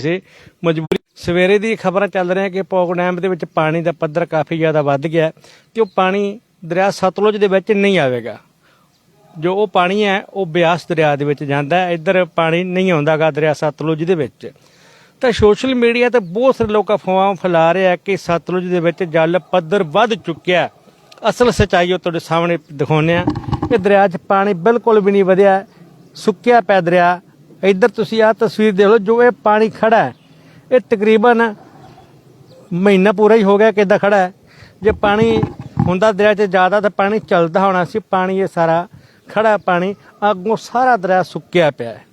ਸੀ। ਮਜਬੂਰੀ, ਸਵੇਰੇ ਦੀ ਖਬਰਾਂ ਚੱਲ ਰਹੀਆਂ ਕਿ ਪੌਗ ਡੈਮ ਦੇ ਵਿੱਚ ਪਾਣੀ ਦਾ ਪੱਧਰ ਕਾਫੀ ਜ਼ਿਆਦਾ ਵੱਧ ਗਿਆ ਹੈ ਤੇ ਉਹ ਪਾਣੀ ਦਰਿਆ ਸਤਲੁਜ ਦੇ ਵਿੱਚ ਨਹੀਂ ਆਵੇਗਾ। ਜੋ ਉਹ ਪਾਣੀ ਹੈ, ਉਹ ਬਿਆਸ ਦਰਿਆ ਦੇ ਵਿੱਚ ਜਾਂਦਾ ਹੈ। ਇੱਧਰ ਪਾਣੀ ਨਹੀਂ ਆਉਂਦਾਗਾ ਦਰਿਆ ਸਤਲੁਜ ਦੇ ਵਿੱਚ। ਤਾਂ ਸੋਸ਼ਲ ਮੀਡੀਆ ਤੇ ਬਹੁਤ ਸਾਰੇ ਲੋਕ ਅਫਵਾਹਾਂ ਫੈਲਾ ਰਹੇ ਆ ਕਿ ਸਤਲੁਜ ਦੇ ਵਿੱਚ ਜਲ ਪੱਧਰ ਵੱਧ ਚੁੱਕਿਆ ਅਸਲ ਸਚਾਈ ਉਹ ਤੁਹਾਡੇ ਸਾਹਮਣੇ ਦਿਖਾਉਂਦੇ ਆ ਕਿ ਦਰਿਆ 'ਚ ਪਾਣੀ ਬਿਲਕੁਲ ਵੀ ਨਹੀਂ ਵਧਿਆ। ਸੁੱਕਿਆ ਪਿਆ ਦਰਿਆ ਇੱਧਰ ਤੁਸੀਂ ਆਹ ਤਸਵੀਰ ਦੇਖ ਲਓ, ਜੋ ਇਹ ਪਾਣੀ ਖੜਾ ਹੈ, ਇਹ ਤਕਰੀਬਨ ਮਹੀਨਾ ਪੂਰਾ ਹੀ ਹੋ ਗਿਆ ਕਿੱਦਾਂ ਖੜਾ ਹੈ। ਜੇ ਪਾਣੀ ਹੁੰਦਾ ਦਰਿਆ 'ਚ ਜ਼ਿਆਦਾ ਤਾਂ ਪਾਣੀ ਚੱਲਦਾ ਹੋਣਾ ਸੀ, ਪਾਣੀ ਇਹ ਸਾਰਾ ਖੜਾ ਪਾਣੀ ਅੱਗੋਂ ਸਾਰਾ ਦਰਿਆ ਸੁੱਕਿਆ ਪਿਆ ਹੈ।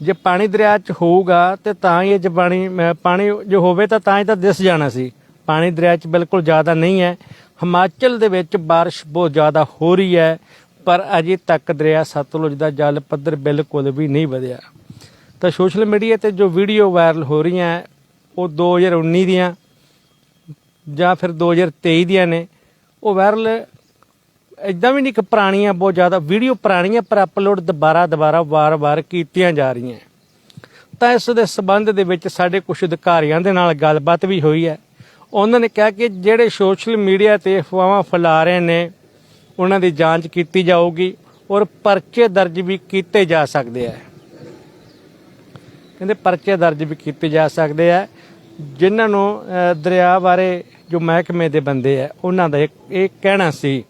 ਜੇ ਪਾਣੀ ਦਰਿਆ 'ਚ ਹੋਊਗਾ ਤੇ ਤਾਂ ਹੀ ਇਹ ਜੇ ਪਾਣੀ ਪਾਣੀ ਜੋ ਹੋਵੇ ਤਾਂ ਤਾਂ ਹੀ ਤਾਂ ਦਿਸ ਜਾਣਾ ਸੀ। ਪਾਣੀ ਦਰਿਆ 'ਚ ਬਿਲਕੁਲ ਜ਼ਿਆਦਾ ਨਹੀਂ ਹੈ। ਹਿਮਾਚਲ ਦੇ ਵਿੱਚ ਬਾਰਿਸ਼ ਬਹੁਤ ਜ਼ਿਆਦਾ ਹੋ ਰਹੀ ਹੈ। ਪਰ ਅਜੇ ਤੱਕ ਦਰਿਆ ਸਤਲੁਜ ਦਾ ਜਲ ਪੱਧਰ ਬਿਲਕੁਲ ਵੀ ਨਹੀਂ ਵਧਿਆ। ਤਾਂ ਸੋਸ਼ਲ ਮੀਡੀਆ ਤੇ ਜੋ ਵੀਡੀਓ ਵਾਇਰਲ ਹੋ ਰਹੀਆਂ ਹੈ, ਉਹ 2019 ਦੀਆਂ ਜਾਂ ਫਿਰ 2023 ਦੀਆਂ ਨੇ ਉਹ ਵਾਇਰਲ ਇਦਾਂ ਵੀ ਨਹੀਂ ਕਿ ਪੁਰਾਣੀਆਂ ਬਹੁਤ ਜ਼ਿਆਦਾ ਵੀਡੀਓ ਪੁਰਾਣੀਆਂ ਪਰ ਅਪਲੋਡ ਦੁਬਾਰਾ ਦੁਬਾਰਾ ਵਾਰ-ਵਾਰ ਕੀਤੀਆਂ ਜਾ ਰਹੀਆਂ। ਤਾਂ ਇਸ ਦੇ ਸਬੰਧ ਦੇ ਵਿੱਚ ਸਾਡੇ ਕੁਝ ਅਧਿਕਾਰੀਆਂ ਦੇ ਨਾਲ ਗੱਲਬਾਤ ਵੀ ਹੋਈ ਹੈ। ਉਹਨਾਂ ਨੇ ਕਿਹਾ ਕਿ ਜਿਹੜੇ ਸੋਸ਼ਲ ਮੀਡੀਆ ਤੇ ਅਫਵਾਹਾਂ ਫੈਲਾ ਰਹੇ ਨੇ ਉਹਨਾਂ ਦੀ ਜਾਂਚ ਕੀਤੀ ਜਾਊਗੀ ਔਰ ਪਰਚੇ ਦਰਜ ਵੀ ਕੀਤੇ ਜਾ ਸਕਦੇ ਆ। ਕਹਿੰਦੇ ਪਰਚੇ ਦਰਜ ਵੀ ਕੀਤੇ ਜਾ ਸਕਦੇ ਆ। ਜਿਨ੍ਹਾਂ ਨੂੰ ਦਰਿਆ ਬਾਰੇ ਜੋ ਮਹਿਕਮੇ ਦੇ ਬੰਦੇ ਆ, ਉਹਨਾਂ ਦਾ ਇੱਕ- ਇਹ ਕਹਿਣਾ ਸੀ।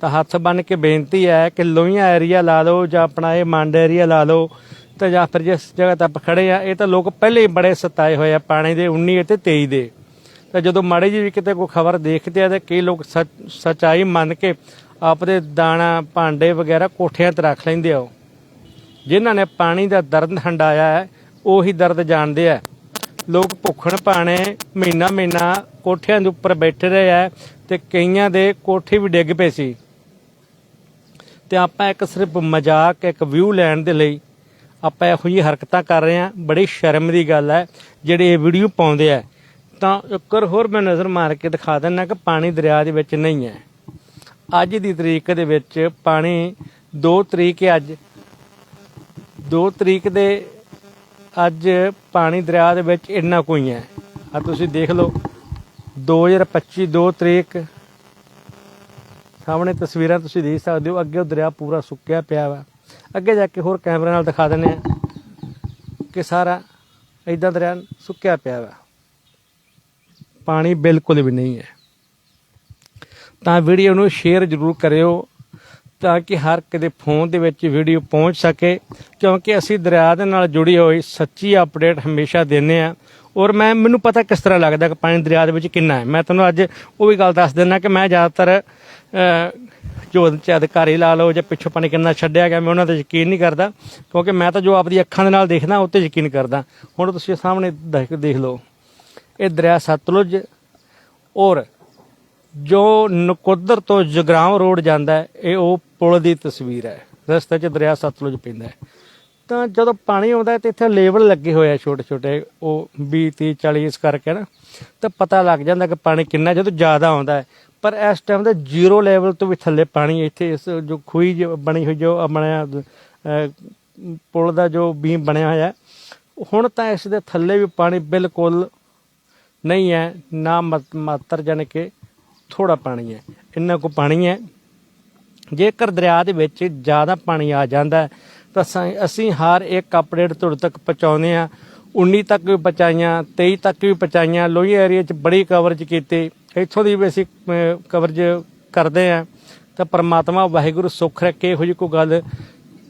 ਤਾਂ ਹੱਥ ਬੰਨ ਕੇ ਬੇਨਤੀ ਹੈ ਕਿ ਲੋਹੀਆਂ ਏਰੀਆ ਲਾ ਲਓ ਜਾਂ ਆਪਣਾ ਇਹ ਮੰਡ ਏਰੀਆ ਲਾ ਲਓ ਤਾਂ ਜਾਂ ਫਿਰ ਜਿਸ ਜਗ੍ਹਾ ਤੇ ਆਪਾਂ ਖੜੇ ਆ, ਇਹ ਤਾਂ ਲੋਕ ਪਹਿਲੇ ਹੀ ਬੜੇ ਸਤਾਏ ਹੋਏ ਆ, ਪਾਣੀ ਦੇ 19 ਅਤੇ 23 ਦੇ। ਤਾਂ ਜਦੋਂ ਮਾੜੇ ਜੀ ਵੀ ਕਿਤੇ ਕੋਈ ਖਬਰ ਦੇਖਦੇ ਆ ਤੇ ਕਈ ਲੋਕ ਸੱਚ- ਸੱਚਾਈ ਮੰਨ ਕੇ ਆਪਦੇ ਦਾਣਾ, ਭਾਂਡੇ ਵਗੈਰਾ ਕੋਠਿਆਂ ਤੇ ਰੱਖ ਲੈਂਦੇ ਆ ਉਹ। ਜਿਨ੍ਹਾਂ ਨੇ ਪਾਣੀ ਦਾ ਦਰਦ ਹੰਡਾਇਆ ਹੈ, ਉਹੀ ਦਰਦ ਜਾਣਦੇ ਆ। ਲੋਕ ਭੁੱਖਣ ਪਾਣੇ ਮਹੀਨਾ ਮਹੀਨਾ ਕੋਠਿਆਂ ਦੇ ਉੱਪਰ ਬੈਠੇ ਰਹੇ ਆ ਤੇ ਕਈਆਂ ਦੇ ਕੋਠੇ ਵੀ ਡਿੱਗ ਪਏ ਸੀ। ਤੇ ਆਪਾਂ ਇੱਕ ਸਿਰਫ ਮਜ਼ਾਕ, ਇੱਕ ਵਿਊ ਲੈਣ ਦੇ ਲਈ ਆਪਾਂ ਇਹੋ ਜਿਹੀ ਹਰਕਤਾਂ ਕਰ ਰਹੇ ਹਾਂ। ਬੜੀ ਸ਼ਰਮ ਦੀ ਗੱਲ ਹੈ, ਜਿਹੜੇ ਇਹ ਵੀਡੀਓ ਪਾਉਂਦੇ ਆ। ਤਾਂ ਇੱਕ ਹੋਰ ਮੈਂ ਨਜ਼ਰ ਮਾਰ ਕੇ ਦਿਖਾ ਦਿੰਦਾ ਕਿ ਪਾਣੀ ਦਰਿਆ ਦੇ ਵਿੱਚ ਨਹੀਂ ਹੈ। ਅੱਜ ਦੀ ਤਰੀਕ ਦੇ ਵਿੱਚ ਪਾਣੀ 2 ਤਰੀਕ ਹੈ, ਅੱਜ 2 ਤਰੀਕ ਦੇ ਅੱਜ ਪਾਣੀ ਦਰਿਆ ਦੇ ਵਿੱਚ ਇੰਨਾ ਕੋਈ ਹੈ ਆ ਤੁਸੀਂ ਦੇਖ ਲਓ 2025 2 ਤਰੀਕ। ਸਾਹਮਣੇ ਤਸਵੀਰਾਂ ਤੁਸੀਂ ਦੇਖ ਸਕਦੇ ਹੋ, ਅੱਗੇ ਉਹ ਦਰਿਆ ਪੂਰਾ ਸੁੱਕਿਆ ਪਿਆ ਵਾ। ਅੱਗੇ ਜਾ ਕੇ ਹੋਰ ਕੈਮਰੇ ਨਾਲ ਦਿਖਾ ਦਿੰਦੇ ਆ ਕਿ ਸਾਰਾ ਇਦਾਂ ਦਰਿਆ ਸੁੱਕਿਆ ਪਿਆ ਵਾ। ਪਾਣੀ ਬਿਲਕੁਲ ਵੀ ਨਹੀਂ ਹੈ। ਤਾਂ ਵੀਡੀਓ ਨੂੰ ਸ਼ੇਅਰ ਜ਼ਰੂਰ ਕਰਿਓ ਤਾਂ ਕਿ ਹਰ ਕਿਸੇ ਫੋਨ ਦੇ ਵਿੱਚ ਵੀਡੀਓ ਪਹੁੰਚ ਸਕੇ, ਕਿਉਂਕਿ ਅਸੀਂ ਦਰਿਆ ਦੇ ਨਾਲ ਜੁੜੀ ਹੋਈ ਸੱਚੀ ਅਪਡੇਟ ਹਮੇਸ਼ਾ ਦਿੰਨੇ ਆ ਔਰ ਮੈਂ, ਮੈਨੂੰ ਪਤਾ ਕਿਸ ਤਰ੍ਹਾਂ ਲੱਗਦਾ ਕਿ ਪਾਣੀ ਦਰਿਆ ਦੇ ਵਿੱਚ ਕਿੰਨਾ ਹੈ। ਮੈਂ ਤੁਹਾਨੂੰ ਅੱਜ ਉਹ ਵੀ ਗੱਲ ਦੱਸ ਦਿੰਦਾ ਕਿ ਮੈਂ ਜ਼ਿਆਦਾਤਰ ਜੋ ਅਧਿਕਾਰੀ ਲਾ ਲਓ ਜਾਂ ਪਿੱਛੋਂ ਪਾਣੀ ਕਿੰਨਾ ਛੱਡਿਆ ਗਿਆ, ਮੈਂ ਉਹਨਾਂ ਤੇ ਯਕੀਨ ਨਹੀਂ ਕਰਦਾ, ਕਿਉਂਕਿ ਮੈਂ ਤਾਂ ਜੋ ਆਪਦੀ ਅੱਖਾਂ ਦੇ ਨਾਲ ਦੇਖਦਾ ਉਹ ਤੇ ਯਕੀਨ ਕਰਦਾ। ਹੁਣ ਤੁਸੀਂ ਸਾਹਮਣੇ ਦੇਖ ਦੇਖ ਲਓ। ਇਹ ਦਰਿਆ ਸਤਲੁਜ ਔਰ ਜੋ ਨਕੋਦਰ ਤੋਂ ਜਗਰਾਉਂ ਰੋਡ ਜਾਂਦਾ ਹੈ, ਇਹ ਉਹ ਪੁਲ ਦੀ ਤਸਵੀਰ ਹੈ। ਰਸਤੇ 'ਚ ਦਰਿਆ ਸਤਲੁਜ ਪੈਂਦਾ ਹੈ। ਤਾਂ ਜਦੋਂ ਪਾਣੀ ਆਉਂਦਾ ਹੈ ਤੇ ਇੱਥੇ ਲੇਬਲ ਲੱਗੇ ਹੋਏ ਆ ਛੋਟੇ ਛੋਟੇ ਉਹ 20 30 40 ਇਸ ਕਰਕੇ ਨਾ, ਤਾਂ ਪਤਾ ਲੱਗ ਜਾਂਦਾ ਕਿ ਪਾਣੀ ਕਿੰਨਾ ਜਦੋਂ ਜ਼ਿਆਦਾ ਆਉਂਦਾ ਹੈ। ਪਰ ਇਸ ਟਾਈਮ ਤੇ ਜ਼ੀਰੋ ਲੈਵਲ ਤੋਂ ਵੀ ਥੱਲੇ ਪਾਣੀ ਇੱਥੇ ਇਸ ਜੋ ਖੂਹੀ ਜੋ ਬਣੀ ਹੋਈ, ਜੋ ਬਣਿਆ ਪੁਲ ਦਾ ਜੋ ਬੀਮ ਬਣਿਆ ਹੋਇਆ ਹੁਣ ਤਾਂ ਇਸ ਦੇ ਥੱਲੇ ਵੀ ਪਾਣੀ ਬਿਲਕੁਲ ਨਹੀਂ ਹੈ, ਨਾ ਮਤ- ਮਾਤਰ ਜਾਣੀ ਕਿ ਥੋੜਾ ਪਾਣੀ ਹੈ। ਇੰਨਾ ਕੁ ਪਾਣੀ ਹੈ। ਜੇਕਰ ਦਰਿਆ ਦੇ ਵਿੱਚ ਜ਼ਿਆਦਾ ਪਾਣੀ ਆ ਜਾਂਦਾ ਤਾਂ ਅਸੀਂ- ਅਸੀਂ ਹਰ ਇੱਕ ਅਪਡੇਟ ਤੁਹਾਡੇ ਤੱਕ ਪਹੁੰਚਾਉਂਦੇ ਆ 19 ਤੱਕ ਵੀ ਪਹੁੰਚਾਈਆਂ 23 ਤੱਕ ਵੀ ਪਹੁੰਚਾਈਆਂ। ਲੋਹੀ ਏਰੀਆ 'ਚ ਬੜੀ ਕਵਰੇਜ ਕੀਤੀ। ਇੱਥੋਂ ਦੀ ਵੀ ਅਸੀਂ ਕਵਰੇਜ ਕਰਦੇ ਆ ਤਾਂ ਪਰਮਾਤਮਾ ਵਾਹਿਗੁਰੂ ਸੁੱਖ ਰੱਖੇ, ਇਹੋ ਜਿਹੀ ਕੋਈ ਗੱਲ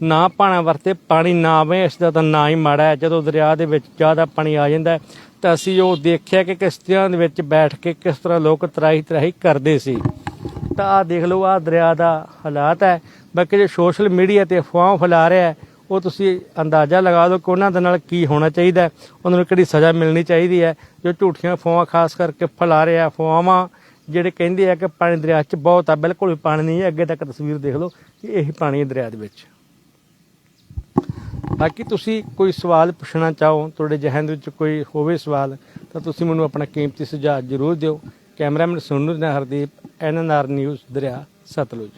ਨਾ ਪਾਣਾ ਵਰਤੇ, ਪਾਣੀ ਨਾ ਆਵੇ, ਇਸ ਦਾ ਤਾਂ ਨਾ ਹੀ ਮਾੜਾ ਹੈ। ਜਦੋਂ ਦਰਿਆ ਦੇ ਵਿੱਚ ਜ਼ਿਆਦਾ ਪਾਣੀ ਆ ਜਾਂਦਾ ਤਾਂ ਅਸੀਂ ਉਹ ਦੇਖਿਆ ਕਿ ਕਿਸ਼ਤੀਆਂ ਦੇ ਵਿੱਚ ਬੈਠ ਕੇ ਕਿਸ ਤਰ੍ਹਾਂ ਲੋਕ ਤਰਾਹੀ ਤਰਾਹੀ ਕਰਦੇ ਸੀ। ਤਾਂ ਆ ਦੇਖ ਲਓ ਆ ਦਰਿਆ ਦਾ ਹਾਲਾਤ ਹੈ। ਬਾਕੀ ਜੋ ਸੋਸ਼ਲ ਮੀਡੀਆ ਤੇ ਅਫਵਾਹ ਫੈਲਾ ਰਿਹਾ ਹੈ, ਉਹ ਤੁਸੀਂ ਅੰਦਾਜ਼ਾ ਲਗਾ ਦਿਓ ਕਿ ਉਹਨਾਂ ਦੇ ਨਾਲ ਕੀ ਹੋਣਾ ਚਾਹੀਦਾ ਉਹਨਾਂ ਨੂੰ ਕਿਹੜੀ ਸਜ਼ਾ ਮਿਲਣੀ ਚਾਹੀਦੀ ਹੈ। ਜੋ ਝੂਠੀਆਂ ਅਫਵਾਹਾਂ ਖਾਸ ਕਰਕੇ ਫੈਲਾ ਰਿਹਾ, ਅਫਵਾਹਾਂ ਜਿਹੜੇ ਕਹਿੰਦੇ ਆ ਕਿ ਪਾਣੀ ਦਰਿਆ 'ਚ ਬਹੁਤ ਆ, ਬਿਲਕੁਲ ਵੀ ਪਾਣੀ ਨਹੀਂ ਹੈ। ਅੱਗੇ ਤੱਕ ਤਸਵੀਰ ਦੇਖ ਲਓ ਕਿ ਇਹੀ ਪਾਣੀ ਹੈ ਦਰਿਆ ਦੇ ਵਿੱਚ। ਬਾਕੀ ਤੁਸੀਂ ਕੋਈ ਸਵਾਲ ਪੁੱਛਣਾ ਚਾਹੋ, ਤੁਹਾਡੇ ਜਹਨ ਵਿੱਚ ਕੋਈ ਹੋਵੇ ਸਵਾਲ, ਤਾਂ ਤੁਸੀਂ ਮੈਨੂੰ ਆਪਣਾ ਕੀਮਤੀ ਸੁਝਾਅ ਜ਼ਰੂਰ ਦਿਓ। ਕੈਮਰਾਮੈਨ ਸੋਨੂ ਨਾਲ ਹਰਦੀਪ ਐਨਐਨਆਰ ਨਿਊਜ਼ ਦਰਿਆ, ਸਤਲੁਜ।